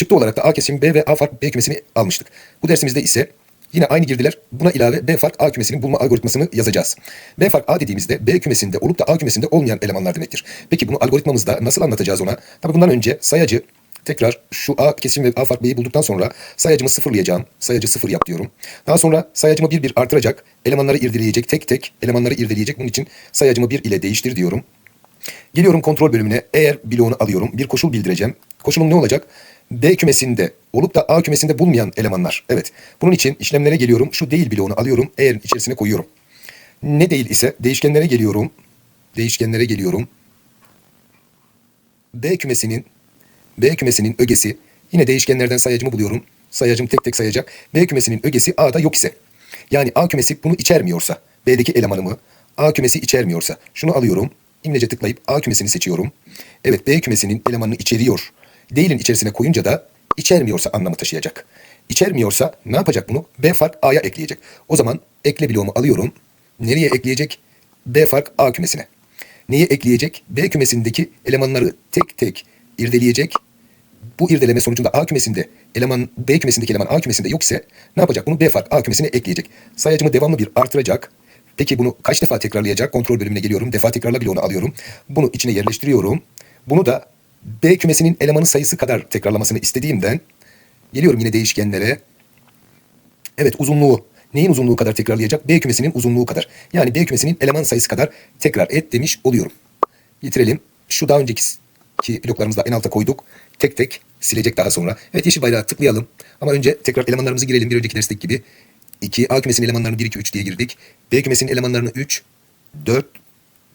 Çıktı olarak da A kesimi B ve A fark B kümesini almıştık. Bu dersimizde ise yine aynı girdiler. Buna ilave B fark A kümesinin bulma algoritmasını yazacağız. B fark A dediğimizde B kümesinde olup da A kümesinde olmayan elemanlar demektir. Peki bunu algoritmamızda nasıl anlatacağız ona? Tabii bundan önce sayacı tekrar şu A kesim ve A fark B'yi bulduktan sonra sayacımı sıfırlayacağım. Sayacı sıfır yap diyorum. Daha sonra sayacımı bir bir artıracak. Elemanları irdeleyecek. Tek tek elemanları irdeleyecek. Bunun için sayacımı bir ile değiştir diyorum. Geliyorum kontrol bölümüne. Eğer bloğunu alıyorum. Bir koşul bildireceğim. Koşulum ne olacak? B kümesinde olup da A kümesinde bulmayan elemanlar. Evet. Bunun için işlemlere geliyorum. Şu değil bloğunu alıyorum. Eğer içerisine koyuyorum. Ne değil ise değişkenlere geliyorum. Değişkenlere geliyorum. B kümesinin B kümesinin ögesi yine değişkenlerden sayacımı buluyorum. Sayacım tek tek sayacak. B kümesinin ögesi A'da yok ise yani A kümesi bunu içermiyorsa B'deki elemanımı A kümesi içermiyorsa şunu alıyorum. İmlece tıklayıp A kümesini seçiyorum. Evet B kümesinin elemanını içeriyor. Değilin içerisine koyunca da içermiyorsa anlamı taşıyacak. İçermiyorsa ne yapacak bunu? B fark A'ya ekleyecek. O zaman ekle bloğumu alıyorum. Nereye ekleyecek? B fark A kümesine. Neyi ekleyecek? B kümesindeki elemanları tek tek irdeleyecek. Bu irdeleme sonucunda A kümesinde eleman B kümesindeki eleman A kümesinde yok ise ne yapacak? Bunu B fark A kümesine ekleyecek. Sayacımı devamlı bir artıracak. Peki bunu kaç defa tekrarlayacak? Kontrol bölümüne geliyorum. Defa tekrarla bloğunu alıyorum. Bunu içine yerleştiriyorum. Bunu da B kümesinin elemanı sayısı kadar tekrarlamasını istediğimden geliyorum yine değişkenlere. Evet uzunluğu. Neyin uzunluğu kadar tekrarlayacak? B kümesinin uzunluğu kadar. Yani B kümesinin eleman sayısı kadar tekrar et demiş oluyorum. Bitirelim. Şu daha önceki ki bloklarımızı da en alta koyduk. Tek tek silecek daha sonra. Evet yeşil bayrağı tıklayalım. Ama önce tekrar elemanlarımızı girelim bir önceki dersteki gibi. 2 A kümesinin elemanlarını 1 2 3 diye girdik. B kümesinin elemanlarını 3 4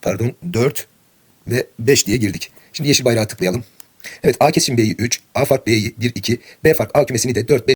pardon 4 ve 5 diye girdik. Şimdi yeşil bayrağı tıklayalım. Evet A kesim B'yi 3, A fark B'yi 1 2, B fark A kümesini de 4 5